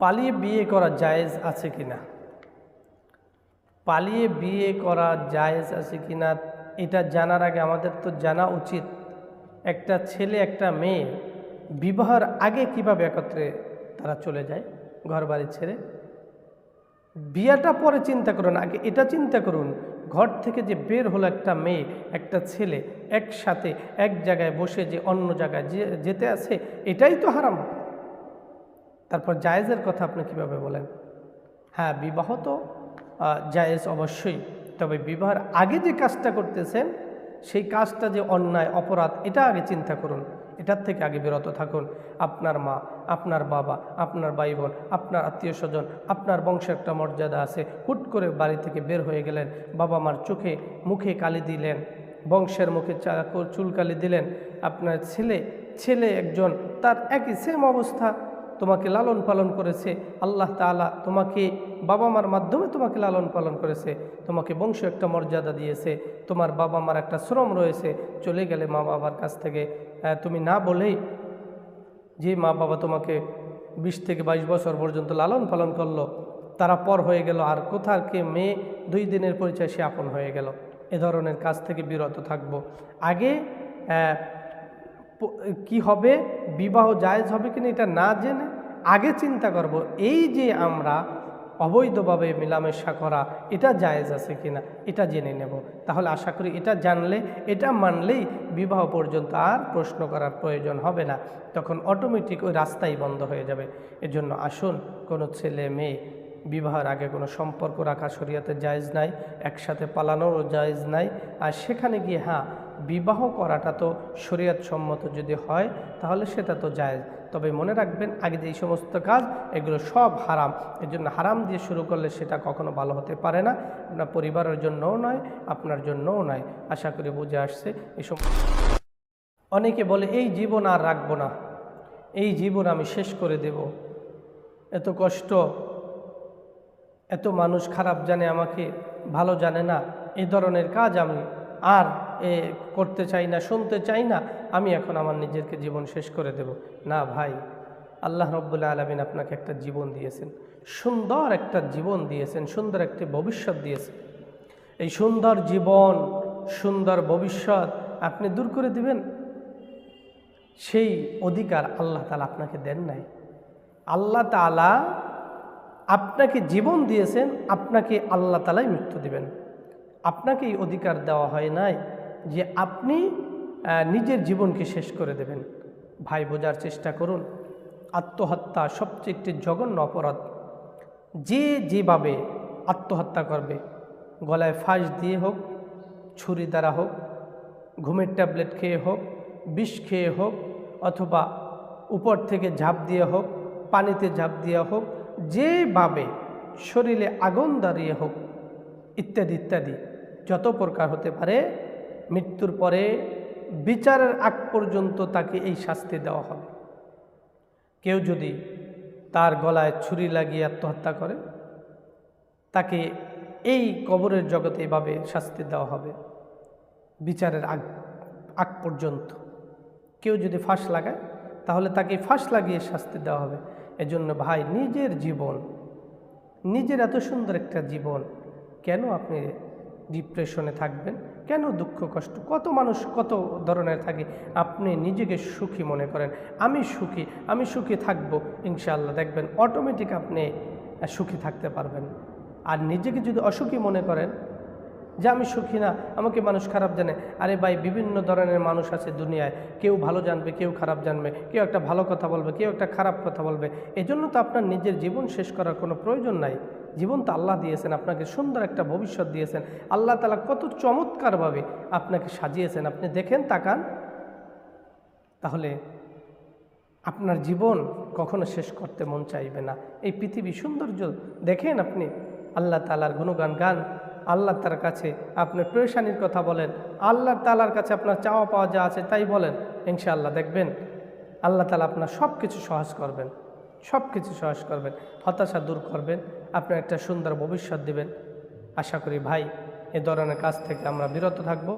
পালিয়ে বিয়ে করা জায়েজ আছে কিনা পালিয়ে বিয়ে করা জায়েজ আছে কিনা এটা জানার আগে আমাদের তো জানা উচিত। একটা ছেলে, একটা মেয়ে বিবাহের আগে কীভাবে একত্রে তারা চলে যায় ঘর বাড়ি ছেড়ে? বিয়েটা পরে চিন্তা করুন, আগে এটা চিন্তা করুন। ঘর থেকে যে বের হলো একটা মেয়ে, একটা ছেলে একসাথে এক জায়গায় বসে যে অন্য জায়গায় যেতে আছে, এটাই তো হারাম। তারপর জায়েজের কথা আপনি কীভাবে বলেন? হ্যাঁ বিবাহ তো জায়েজ অবশ্যই। তবে বিবাহের আগে যে কাজটা করতেছেন, সেই কাজটা যে অন্যায়, অপরাধ, এটা আগে চিন্তা করুন। এটার থেকে আগে বিরত থাকুন। আপনার মা, আপনার বাবা, আপনার ভাই বোন আপনার আত্মীয় স্বজন আপনার বংশের একটা মর্যাদা আছে। হুট করে বাড়ি থেকে বের হয়ে গেলেন বাবা মার চোখে মুখে কালি দিলেন, বংশের মুখে চুলকালি দিলেন। আপনার ছেলে ছেলে একজন, তার একই সেম অবস্থা। তোমাকে লালন পালন করেছে, আল্লাহ তাআলা তোমাকে বাবা মার মাধ্যমে তোমাকে লালন পালন করেছে, তোমাকে বংশ একটা মর্যাদা দিয়েছে, তোমার বাবা মার একটা শ্রম রয়েছে, চলে গেলে মা বাবার কাছ থেকে। তুমি না বলেই যে মা বাবা তোমাকে বিশ থেকে বাইশ বছর পর্যন্ত লালন পালন করল, তারা পর হয়ে গেল, আর কোথার কে মেয়ে দুই দিনের পরিচয় সে আপন হয়ে গেল। এ ধরনের কাজ থেকে বিরত থাকব। আগে কি হবে? বিবাহ জায়েজ হবে কিনা এটা না জেনে আগে চিন্তা করব, এই যে আমরা অবৈধভাবে মেলামেশা করা, এটা জায়েজ আছে কিনা, এটা জেনে নেব। তাহলে আশা করি এটা জানলে, এটা মানলেই বিবাহ পর্যন্ত আর প্রশ্ন করার প্রয়োজন হবে না। তখন অটোমেটিক ওই রাস্তাই বন্ধ হয়ে যাবে। এজন্য আসুন, কোনো ছেলে মেয়ে, বিবাহের আগে কোনো সম্পর্ক রাখা শরীয়তে জায়েজ নাই, একসাথে পালানোরও জায়েজ নাই, আর সেখানে গিয়ে হ্যাঁ বিবাহ করাটা তো শরীয়ত সম্মত যদি হয়, তাহলে সেটা তো জায়েজ। তবে মনে রাখবেন, আগে যে সমস্ত কাজ, এগুলো সব হারাম। এর জন্য হারাম দিয়ে শুরু করলে সেটা কখনো ভালো হতে পারে না। আপনার পরিবারের জন্যও নয়, আপনার জন্যও নয়। আশা করি বুঝে আসছে। এই সম অনেকে বলে, এই জীবন আর রাখব না। এই জীবন আমি শেষ করে দেব। এত কষ্ট, এত মানুষ খারাপ জানে আমাকে, ভালো জানে না। এই ধরনের কাজ আমি আর এ, করতে চাই না, শুনতে চাই না, আমি এখন আমার নিজেরকে জীবন শেষ করে দেব। না ভাই, আল্লাহ রব্বুল্লা আলমিন আপনাকে একটা জীবন দিয়েছেন। সুন্দর একটা জীবন দিয়েছেন, সুন্দর একটি ভবিষ্যৎ দিয়েছেন। এই সুন্দর জীবন, সুন্দর ভবিষ্যৎ আপনি দূর করে দিবেন? সেই অধিকার আল্লাহ তালা আপনাকে দেন নাই। আল্লাহ তালা আপনাকে জীবন দিয়েছেন, আপনাকে আল্লাহ তালাই মৃত্যু দিবেন। আপনাকে এই অধিকার দেওয়া হয় নাই। যে আপনি নিজের জীবনকে শেষ করে দেবেন। ভাই বোঝার চেষ্টা করুন, আত্মহত্যা সবচেয়ে একটি জঘন্য অপরাধ। যে যেভাবে আত্মহত্যা করবে, গলায় ফাঁস দিয়ে হোক, ছুরি দ্বারা হোক, ঘুমের ট্যাবলেট খেয়ে হোক, বিষ খেয়ে হোক, অথবা উপর থেকে ঝাঁপ দিয়ে হোক, পানিতে ঝাঁপ দিয়ে হোক, যেভাবে শরীরে আগুন দাঁড়িয়ে হোক, ইত্যাদি ইত্যাদি, যত প্রকার হতে পারে মৃত্যুর পরে বিচারের আগ পর্যন্ত তাকে এই শাস্তি দেওয়া হবে। কেউ যদি তার গলায় ছুরি লাগিয়ে আত্মহত্যা করে, তাকে এই কবরের জগতে এভাবে শাস্তি দেওয়া হবে, বিচারের আগ আগ পর্যন্ত। কেউ যদি ফাঁস লাগায়, তাহলে তাকে ফাঁস লাগিয়ে শাস্তি দেওয়া হবে। এজন্য ভাই, নিজের জীবন, নিজের এত সুন্দর একটা জীবন, কেন আপনি ডিপ্রেশনে থাকবেন? কেন দুঃখ, কষ্ট? কত মানুষ কত ধরনের থাকে? আপনি নিজেকে সুখী মনে করেন। আমি সুখী আমি সুখী থাকব, ইনশাআল্লাহ। দেখবেন অটোমেটিক আপনি সুখী থাকতে পারবেন। আর নিজেকে যদি অসুখী মনে করেন যে আমি সুখী না, আমাকে মানুষ খারাপ জানে। আরে ভাই, বিভিন্ন ধরনের মানুষ আছে দুনিয়ায়। কেউ ভালো জানবে, কেউ খারাপ জানবে। কেউ একটা ভালো কথা বলবে, কেউ একটা খারাপ কথা বলবে। এজন্য তো আপনার নিজের জীবন শেষ করার কোনো প্রয়োজন নাই। জীবন তো আল্লাহ দিয়েছেন, আপনাকে সুন্দর একটা ভবিষ্যৎ দিয়েছেন। আল্লাহ তালা কত চমৎকারভাবে আপনাকে সাজিয়েছেন। আপনি দেখেন, তাকান। তাহলে আপনার জীবন কখনো শেষ করতে মন চাইবে না। এই পৃথিবী সৌন্দর্য দেখেন আপনি। আল্লাহ তালার গুণগান, গান আল্লাহ তার কাছে আপনি প্রেশানির কথা বলেন। আল্লাহ তালার কাছে আপনার চাওয়া পাওয়া যা আছে তাই বলেন। ইনশাআল্লাহ দেখবেন আল্লাহ তালা আপনার সব কিছু সহজ করবেন। সব কিছু সহজ করবেন। হতাশা দূর করবেন। আপনার একটা সুন্দর ভবিষ্যৎ দিবেন। আশা করি ভাই, এ ধরনের কাজ থেকে আমরা বিরত থাকব।